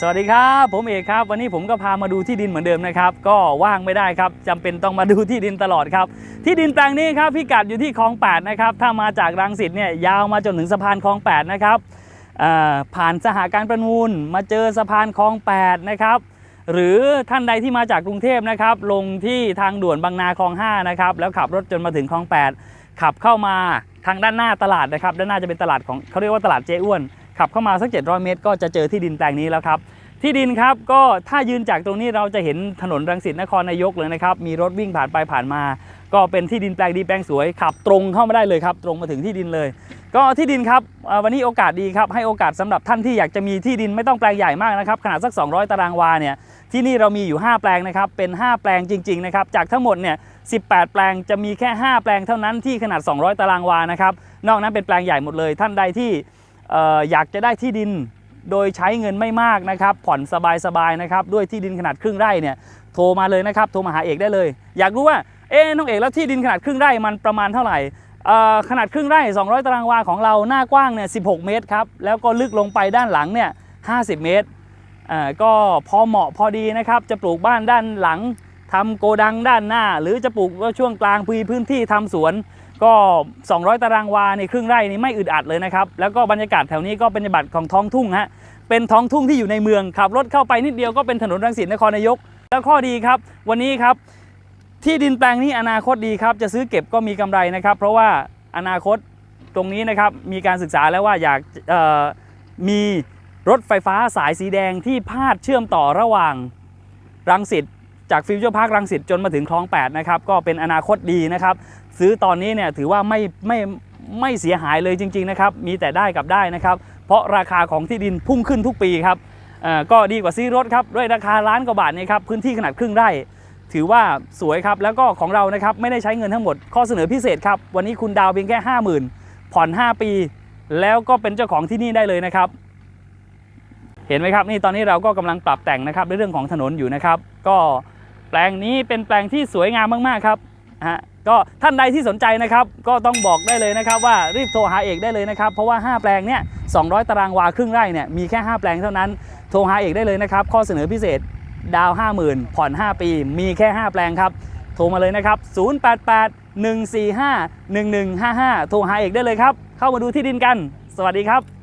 สวัสดีครับ ผมเอกครับ วันนี้ผมก็พามาดูที่ดินเหมือนเดิมนะครับ ก็ว่างไม่ได้ครับจำเป็นต้องมาดูที่ดินตลอดครับ ที่ดินแปลงนี้ครับพิกัดอยู่ที่คลอง8นะครับ ถ้ามาจากรังสิตเนี่ยยาวมาจนถึงสะพานคลอง8นะครับผ่านสหการประมูลมาเจอสะพานคลอง8นะครับหรือท่านใดที่มาจากกรุงเทพนะครับ ลงที่ทางด่วนบางนาคลอง5นะครับแล้วขับรถจนมาถึงคลอง 8 ขับเข้ามาทางด้านหน้าตลาดนะครับ ด้านหน้าจะเป็นตลาดของเขาเรียกว่าตลาดเจ๊อ้วน ขับเข้ามาสัก 700 เมตร ก็จะเจอที่ดินแปลงนี้แล้วครับ ที่ดินครับก็ถ้ายืนจากตรงนี้เราจะเห็นถนนรังสิตนครนายกเลยนะครับ มีรถวิ่งผ่านไปผ่านมา ก็เป็นที่ดินแปลงดีแปลงสวย ขับตรงเข้ามาได้เลยครับ ตรงมาถึงที่ดินเลย ก็ที่ดินครับวันนี้โอกาสดีครับ ให้โอกาสสำหรับท่านที่อยากจะมีที่ดินไม่ต้องแปลงใหญ่มากนะครับขนาดสัก 200 ตารางวาเนี่ยที่นี่เรามีอยู่ 5 แปลงนะครับเป็น 5 แปลงจริง ๆ นะครับ จากทั้งหมดเนี่ย18 แปลงจะมีแค่ 5 แปลงเท่านั้นที่ขนาด 200 ตารางวานะครับนอกนั้นเป็นแปลงใหญ่หมดเลยท่านใดที่ อยากจะได้ที่ดินโดยใช้เงินไม่มากนะครับ ผ่อนสบายๆนะครับ ด้วยที่ดินขนาดครึ่งไร่เนี่ยโทรมาเลยนะครับโทรมาหาเอกได้เลย อยากรู้ว่าเอ๊น้องเอกแล้วที่ดินขนาดครึ่งไร่มันประมาณเท่าไหร่ขนาดครึ่งไร่ 200 ตารางวาของเราหน้ากว้างเนี่ย16 เมตรครับแล้วก็ลึกลงไปด้านหลังเนี่ย50 เมตรก็พอเหมาะพอดีนะครับ จะปลูกบ้านด้านหลังทำโกดังด้านหน้า หรือจะปลูกช่วงกลางพื้นพื้นที่ทำสวน ก็ 200 ตารางวาในครึ่งไร่นี่ไม่อึดอัดเลยนะครับแล้วก็บรรยากาศแถวนี้ก็เป็นบรรยากาศของท้องทุ่งฮะเป็นท้องทุ่งที่อยู่ในเมืองขับรถเข้าไปนิดเดียวก็เป็นถนนรังสิตนครนายก แล้วข้อดีครับ วันนี้ครับที่ดินแปลงนี้อนาคตดีครับ จะซื้อเก็บก็มีกำไรนะครับ เพราะว่าอนาคตตรงนี้นะครับมีการศึกษาแล้วว่าอยากมีรถไฟฟ้าสายสีแดงที่พาดเชื่อมต่อระหว่างรังสิต จากฟิวเจอร์พาร์ครังสิตจนมาถึงคลอง8นะครับก็เป็นอนาคตดีนะครับซื้อตอนนี้เนี่ยถือว่าไม่ไม่ไม่เสียหายเลยจริงๆนะครับมีแต่ได้กับได้นะครับเพราะราคาของที่ดินพุ่งขึ้นทุกปีครับก็ดีกว่าซื้อรถครับด้วยราคาล้านกว่าบาทนี่ครับพื้นที่ขนาดครึ่งไร่ ถือว่าสวยครับแล้วก็ของเรานะครับไม่ได้ใช้เงินทั้งหมดข้อเสนอพิเศษครับวันนี้คุณดาวเพียงแค่ 50,000 ผ่อน 5 ปี แล้วก็เป็นเจ้าของที่นี่ได้เลยนะครับเห็นไหมครับนี่ตอนนี้เราก็กำลังปรับแต่งนะครับในเรื่องของถนนอยู่นะครับ ก็ แปลงนี้เป็นแปลงที่สวยงามมากๆครับฮะก็ท่านใดที่สนใจนะครับ ก็ต้องบอกได้เลยนะครับ ว่ารีบโทรหาเอกได้เลยนะครับ เพราะว่า 5 แปลงเนี่ย200 ตารางวาครึ่งไร่เนี่ยมีแค่ 5 แปลงเท่านั้นโทรหาเอกได้เลยนะครับ ข้อเสนอพิเศษดาว 50,000 ผ่อน 5 ปี มีแค่ 5 แปลงครับ โทรมาเลยนะครับ 088 145 1155 โทรหาเอกได้เลยครับ เข้ามาดูที่ดินกัน สวัสดีครับ